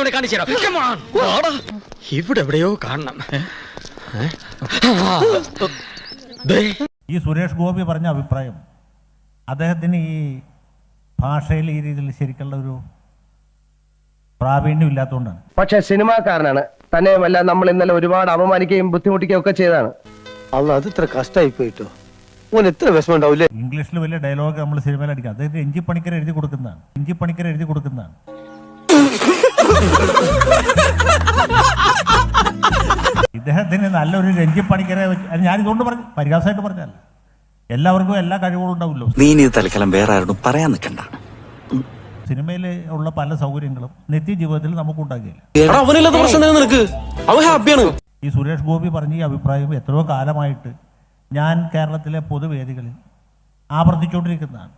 അവനെ കാണിച്ചു തരാം. ഇവിടെ എവിടെയോ കാണണം. ദേ. ഈ സുരേഷ് ഗോപി പറഞ്ഞ അഭിപ്രായം അദ്ദേഹത്തിന് ഈ ഭാഷയിൽ ഈ രീതിയിൽ ശരിക്കുള്ള ഒരു പ്രാവീണ്യം ഇല്ലാത്തതുകൊണ്ടാണ്. പക്ഷെ സിനിമാക്കാരനാണ്. തന്നെയുമല്ല നമ്മൾ ഇന്നലെ ഒരുപാട് അപമാനിക്കുകയും ബുദ്ധിമുട്ടിക്കുകയും ഒക്കെ ചെയ്താണ് അല്ല അത് ഇത്ര കഷ്ടായി പോയിട്ടോ? ഓൻ എത്ര വിഷമം ഉണ്ടാവില്ലേ ഇംഗ്ലീഷിൽ വലിയ ഡയലോഗ് നമ്മൾ സിനിമയിൽ അടിക്കാം. അദ്ദേഹത്തിന് എഞ്ചി പണിക്കർ എഴുതി കൊടുക്കുന്നതാണ്. എഞ്ചി പണിക്കർ എഴുതി കൊടുക്കുന്നതാണ്. ഇദ്ദേഹത്തിന് നല്ലൊരു രഞ്ജിപ്പണിക്കരെ വെച്ച് ഞാൻ ഇതുകൊണ്ട് പറഞ്ഞു പരിഹാസമായിട്ട് പറഞ്ഞല്ല എല്ലാവർക്കും എല്ലാ കഴിവുകളും ഉണ്ടാവില്ലോ നീ ഇനി തൽക്കാലം വേറെ ആരോടും പറയാൻ നിൽക്കണ്ട. സിനിമയിൽ ഉള്ള പല സൗകര്യങ്ങളും നിത്യജീവിതത്തിൽ നമുക്ക് ഉണ്ടാക്കിയില്ല ഈ സുരേഷ് ഗോപി പറഞ്ഞ ഈ അഭിപ്രായം എത്രയോ കാലമായിട്ട് ഞാൻ കേരളത്തിലെ പൊതുവേദികളിൽ ആവർത്തിച്ചുകൊണ്ടിരിക്കുന്നതാണ്.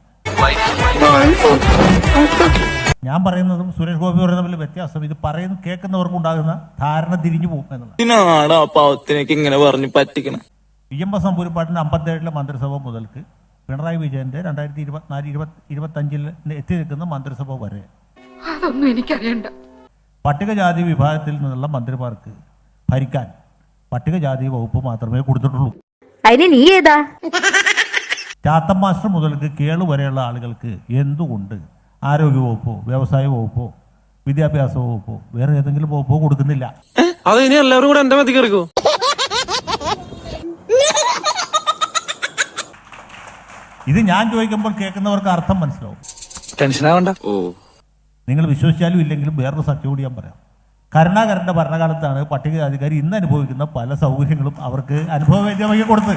ഞാൻ പറയുന്നതും സുരേഷ് ഗോപി പറയുന്ന തമ്മിൽ വ്യത്യാസം. ഇത് പറയുന്ന കേൾക്കുന്നവർക്ക് ഉണ്ടാകുന്ന ധാരണ തിരിഞ്ഞു പോകും എന്നുള്ളത് ഇതിനാണ് ഇങ്ങനെ പറഞ്ഞു പറ്റിക്കണം? ഇ എം എസ് നമ്പൂരിപ്പാട്ടിന്റെ അമ്പത്തേഴിലെ മന്ത്രിസഭ മുതൽക്ക് പിണറായി വിജയന്റെ രണ്ടായിരത്തി ഇരുപത്തിനാല് ഇരുപത്തി ഇരുപത്തഞ്ചിൽ എത്തി നിൽക്കുന്ന മന്ത്രിസഭ വരെ. അതൊന്നും എനിക്കറിയണ്ട. പട്ടികജാതി വിഭാഗത്തിൽ നിന്നുള്ള മന്ത്രിമാർക്ക് ഭരിക്കാൻ പട്ടികജാതി വകുപ്പ് മാത്രമേ കൊടുത്തിട്ടുള്ളൂ. അതിന് നീ ഏതാ? ചാത്തൻ മാസ്റ്റർ മുതൽക്ക് കേളു വരെയുള്ള ആളുകൾക്ക് എന്തുകൊണ്ട് ആരോഗ്യ വകുപ്പോ വ്യവസായ വകുപ്പോ വിദ്യാഭ്യാസ വകുപ്പോ വേറെ ഏതെങ്കിലും വകുപ്പോ കൊടുക്കുന്നില്ല. അത് ഇനി എല്ലാവരും കൂടെ എന്റെ മതി കയറിക്കോ? ഇത് ഞാൻ ചോദിക്കുമ്പോൾ കേൾക്കുന്നവർക്ക് അർത്ഥം മനസ്സിലാവും. ടെൻഷനാവണ്ട. ഓ. നിങ്ങൾ വിശ്വസിച്ചാലും ഇല്ലെങ്കിലും വേറൊരു സത്യം കൂടി ഞാൻ പറയാം. കരുണാകരന്റെ ഭരണകാലത്താണ് പട്ടികജാതിക്കാർ ഇന്ന് അനുഭവിക്കുന്ന പല സൗകര്യങ്ങളും അവർക്ക് അനുഭവവേദ്യമായി കൊടുത്ത്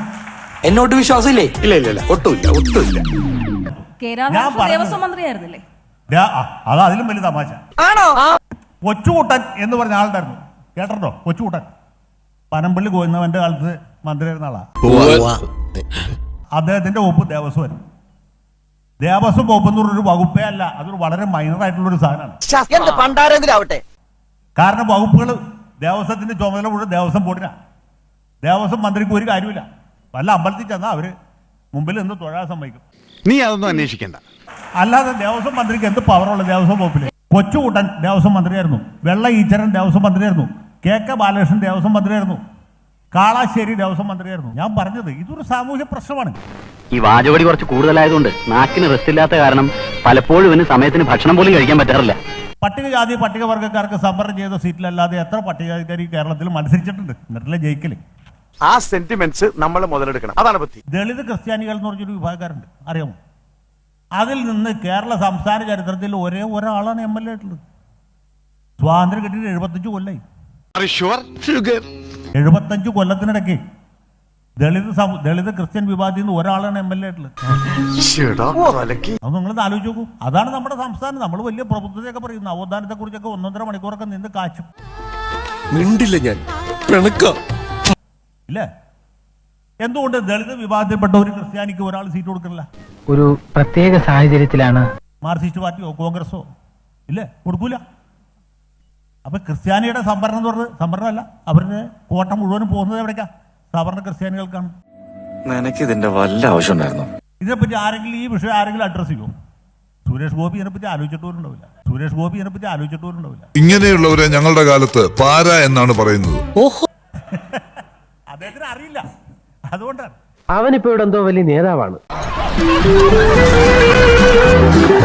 എന്നോട്ട് വിശ്വാസമില്ലേ? ഇല്ല ഇല്ല ഇല്ല. ഒട്ടുമില്ല ഒട്ടുമില്ല. ഞാൻ ദേവസ്വം മന്ത്രിയായിരുന്നില്ലേ? അത് അതിലും വലിയ തമാശ. ആണോ? കൊച്ചുകൂട്ടൻ എന്ന് പറഞ്ഞ ആളുണ്ടായിരുന്നു. കേട്ടോ കൊച്ചുകൂട്ടൻ. പനമ്പള്ളി ഗോവിന്ദവന്റെ കാലത്ത് മന്ത്രിയായിരുന്ന ആളാ. അദ്ദേഹത്തിന്റെ ഒപ്പ് ദേവസ്വം ദേവസ്വം വകുപ്പ് എന്ന് പറഞ്ഞൊരു വകുപ്പേ അല്ല അതൊരു വളരെ മൈനർ ആയിട്ടുള്ള ഒരു സാധനമാണ് ആവട്ടെ. കാരണം വകുപ്പുകൾ ദേവസ്വത്തിന്റെ ചുമതല മുഴുവൻ ദേവസ്വം ബോർഡിനാ. ദേവസ്വം മന്ത്രിക്ക് ഒരു കാര്യമില്ല വല്ല അമ്പലത്തിൽ ചെന്നാൽ അവർ മുമ്പിൽ നിന്ന് തൊഴാൻ സമ്മതിക്കും. നീ അതൊന്നും അന്വേഷിക്കണ്ട. അല്ലാതെ ദേവസ്വം മന്ത്രിക്ക് എന്ത് പവറുള്ള ദേവസ്വം വകുപ്പിൽ? കൊച്ചുകൂട്ടൻ ദേവസ്വം മന്ത്രിയായിരുന്നു. വെള്ള ഈച്ചരൻ ദേവസ്വം മന്ത്രിയായിരുന്നു. കെ കെ ബാലകൃഷ്ണൻ ദേവസ്വം മന്ത്രിയായിരുന്നു. കാളാശ്ശേരി ദേവസ്വം മന്ത്രിയായിരുന്നു. ഞാൻ പറഞ്ഞത് ഇതൊരു സാമൂഹ്യ പ്രശ്നമാണ്. ഈ വാചകടി കുറച്ച് കൂടുതലായതുകൊണ്ട് നാക്കിന് റെസ്റ്റ് ഇല്ലാത്ത കാരണം പലപ്പോഴും ഇവന് സമയത്തിന് ഭക്ഷണം പോലും കഴിക്കാൻ പറ്റാറില്ല. പട്ടികജാതി പട്ടികവർഗക്കാർക്ക് സംവരണം ചെയ്ത സീറ്റിലല്ലാതെ എത്ര പട്ടികജാതിക്കാർ ഈ കേരളത്തിൽ മത്സരിച്ചിട്ടുണ്ട്. എന്നിട്ടില്ല ജയിക്കൽ? ആ സെന്റിമെന്റ്സ് നമ്മൾ മുതലെടുക്കണം. അതാണ് പറ്റി ദളിത് ക്രിസ്ത്യാനികൾ എന്ന് പറഞ്ഞൊരു വിഭാഗക്കാരുണ്ട്. അറിയാമോ? അതിൽ നിന്ന് കേരള സംസ്ഥാന ചരിത്രത്തിൽ ഒരേ ഒരാളാണ് എം എൽ എ ആയിട്ടുള്ളത്. സ്വാതന്ത്ര്യം കിട്ടിയിട്ട് എഴുപത്തഞ്ച് കൊല്ലായി. എഴുപത്തഞ്ച് കൊല്ലത്തിനിടയ്ക്ക് ദളിത് ദളിത് ക്രിസ്ത്യൻ വിഭാഗത്തിൽ നിന്ന് ഒരാളാണ് എം എൽ എ ആയിട്ടുള്ളത്. അത് നിങ്ങൾ ആലോചിച്ചു നോക്കൂ. അതാണ് നമ്മുടെ സംസ്ഥാനം. നമ്മൾ വലിയ പ്രബുദ്ധതയൊക്കെ പറയും നവോത്ഥാനത്തെ കുറിച്ചൊക്കെ ഒന്നൊന്നര മണിക്കൂറൊക്കെ നിന്ന് കാച്ചും. മിണ്ടില്ല ഞാൻ. പിണക്ക. ഇല്ലേ? എന്തുകൊണ്ട് ദളിത് വിഭാഗത്തിൽപ്പെട്ട ഒരു ക്രിസ്ത്യാനിക്ക് ഒരാൾ സീറ്റ് കൊടുക്കില്ല ഒരു പ്രത്യേക സാഹചര്യത്തിലാണ് മാർക്സിസ്റ്റ് പാർട്ടിയോ കോൺഗ്രസോ ഇല്ലേ? കൊടുക്കൂല. അപ്പൊ ക്രിസ്ത്യാനിയുടെ സംവരണം എന്ന് പറഞ്ഞത് സംവരണമല്ല. അവരുടെ കോട്ട മുഴുവനും പോകുന്നത് എവിടേക്കാ? സവർണ ക്രിസ്ത്യാനികൾക്കാണ്. നിനക്ക് ഇതിന്റെ വല്ല ആവശ്യം ഉണ്ടായിരുന്നു ഇതിനെപ്പറ്റി ആരെങ്കിലും ഈ വിഷയം ആരെങ്കിലും അഡ്രസ് ചെയ്യുമോ സുരേഷ് ഗോപി ഇതിനെപ്പറ്റി ആലോചിച്ചിട്ട് പോലും ഉണ്ടാവില്ല സുരേഷ് ഗോപി ഇതിനെപ്പറ്റി ആലോചിച്ചിട്ട് പോലും ഉണ്ടാവില്ല ഇങ്ങനെയുള്ളവരെ ഞങ്ങളുടെ കാലത്ത് പാര എന്നാണ് പറയുന്നത്. അദ്ദേഹത്തിന് അറിയില്ല. അതുകൊണ്ടാണ്. അവനിപ്പോ ഇവിടെ എന്തോ വലിയ നേതാവാണ്.